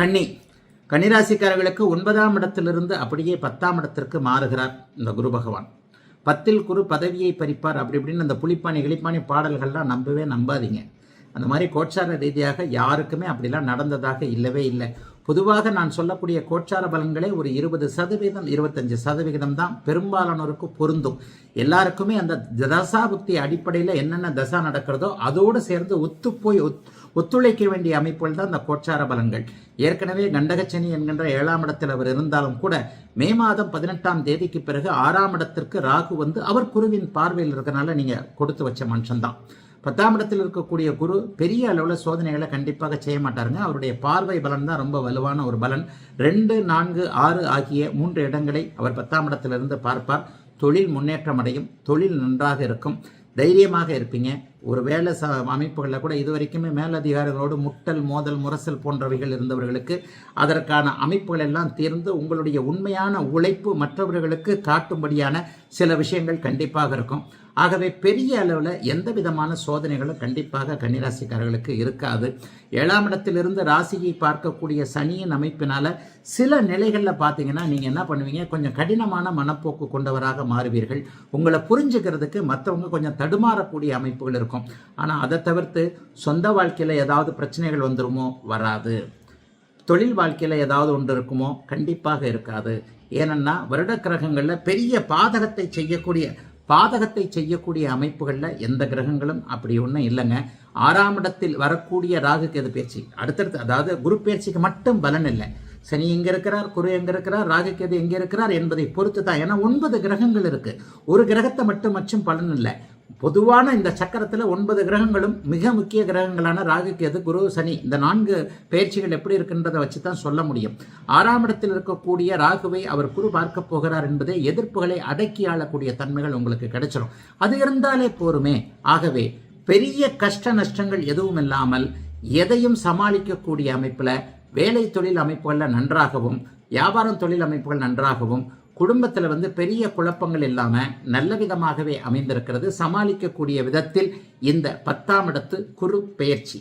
கன்னி. கன்னிராசிக்காரர்களுக்கு ஒன்பதாம் இடத்திலிருந்து அப்படியே பத்தாம் இடத்திற்கு மாறுகிறார் இந்த குரு பகவான். பத்தில் குரு பதவியை பறிப்பார். அப்படி இப்படின்னு அந்த புளிப்பானி கிளிப்பானி பாடல்கள்லாம் நம்பவே நம்பாதீங்க. அந்த மாதிரி கோட்சார ரீதியாக யாருக்குமே அப்படிலாம் நடந்ததாக இல்லவே இல்லை. பொதுவாக நான் சொல்லக்கூடிய கோட்சார பலன்களே ஒரு இருபது சதவீதம் இருபத்தஞ்சு சதவிகிதம் தான் பெரும்பாலானோருக்கு பொருந்தும். எல்லாருக்குமே அந்த தசாபுக்தி அடிப்படையில் என்னென்ன தசா நடக்கிறதோ அதோடு சேர்ந்து ஒத்துப்போய் ஒத் ஒத்துழைக்க வேண்டிய அமைப்புகள் தான் இந்த கோட்சார பலன்கள். ஏற்கனவே கண்டகச்சனி என்கின்ற ஏழாம் இடத்தில் அவர் இருந்தாலும் கூட மே மாதம் பதினெட்டாம் தேதிக்கு பிறகு ஆறாம் இடத்திற்கு ராகு வந்து அவர் குருவின் பார்வையில் இருக்கிறனால நீங்கள் கொடுத்து வச்ச மனுஷன்தான். பத்தாம் இடத்தில் இருக்கக்கூடிய குரு பெரிய அளவில் சோதனைகளை கண்டிப்பாக செய்ய மாட்டாருங்க. அவருடைய பார்வை பலன் தான் ரொம்ப வலுவான ஒரு பலன். ரெண்டு நான்கு ஆறு ஆகிய மூன்று இடங்களை அவர் பத்தாம் இடத்திலிருந்து பார்ப்பார். தொழில் முன்னேற்றம் அடையும். தொழில் நன்றாக இருக்கும். தைரியமாக இருப்பீங்க. ஒரு வேலை ச அமைப்புகளில் கூட இது வரைக்குமே மேலதிகாரிகளோடு முட்டல் மோதல் முரசல் போன்றவைகள் இருந்தவர்களுக்கு அதற்கான அமைப்புகள் எல்லாம் தீர்ந்து உங்களுடைய உண்மையான உழைப்பு மற்றவர்களுக்கு காட்டும்படியான சில விஷயங்கள் கண்டிப்பாக இருக்கும். ஆகவே பெரிய அளவில் எந்த விதமான சோதனைகளும் கண்டிப்பாக கன்னிராசிக்காரர்களுக்கு இருக்காது. ஏழாம் இடத்திலிருந்து ராசியை பார்க்கக்கூடிய சனியின் அமைப்பினால் சில நிலைகளில் பார்த்தீங்கன்னா நீங்கள் என்ன பண்ணுவீங்க? கொஞ்சம் கடினமான மனப்போக்கு கொண்டவராக மாறுவீர்கள். உங்களை புரிஞ்சுக்கிறதுக்கு மற்றவங்க கொஞ்சம் தடுமாறக்கூடிய அமைப்புகள் இருக்கும். ஆனால் அதை தவிர்த்து சொந்த வாழ்க்கையில் ஏதாவது பிரச்சனைகள் வந்துருமோ? வராது. தொழில் வாழ்க்கையில் ஏதாவது ஒன்று இருக்குமோ? கண்டிப்பாக இருக்காது. ஏனென்னா வருட கிரகங்களில் பெரிய பாதகத்தை செய்யக்கூடிய பாதகத்தை செய்யக்கூடிய அமைப்புகளில் எந்த கிரகங்களும் அப்படி ஒன்றும் இல்லைங்க. ஆறாம் இடத்தில் வரக்கூடிய ராகு கேது பயிற்சி. அடுத்தடுத்து அதாவது குரு பயிற்சிக்கு மட்டும் பலன் இல்லை. சனி எங்கே இருக்கிறார்? குரு எங்கே இருக்கிறார்? ராகு கேது எங்கே இருக்கிறார்? என்பதை பொறுத்து தான் ஏன்னா ஒன்பது கிரகங்கள் இருக்கு. ஒரு கிரகத்தை மட்டும் மற்றும் பலன் இல்லை. பொதுவான இந்த சக்கரத்தில் ஒன்பது கிரகங்களும் மிக முக்கிய கிரகங்களான ராகு கேது குரு சனி. இந்த நான்கு பயிற்சிகள் எப்படி இருக்கின்றதை வச்சு தான் சொல்ல முடியும். ஆறாம் இடத்தில் இருக்கக்கூடிய ராகுவை அவர் குரு பார்க்க போகிறார் என்பதே எதிர்ப்புகளை அடக்கி ஆளக்கூடிய தன்மைகள் உங்களுக்கு கிடைச்சிடும் அது இருந்தாலே போருமே. ஆகவே பெரிய கஷ்ட நஷ்டங்கள் எதுவும் இல்லாமல் எதையும் சமாளிக்கக்கூடிய அமைப்பில் வேலை தொழில் அமைப்புகளில் நன்றாகவும் வியாபாரம் தொழில் அமைப்புகள் நன்றாகவும் குடும்பத்தில் வந்து பெரிய குழப்பங்கள் இல்லாமல் நல்ல விதமாகவே அமைந்திருக்கிறது. சமாளிக்கக்கூடிய விதத்தில் இந்த பத்தாம் இடத்து குரு பெயர்ச்சி.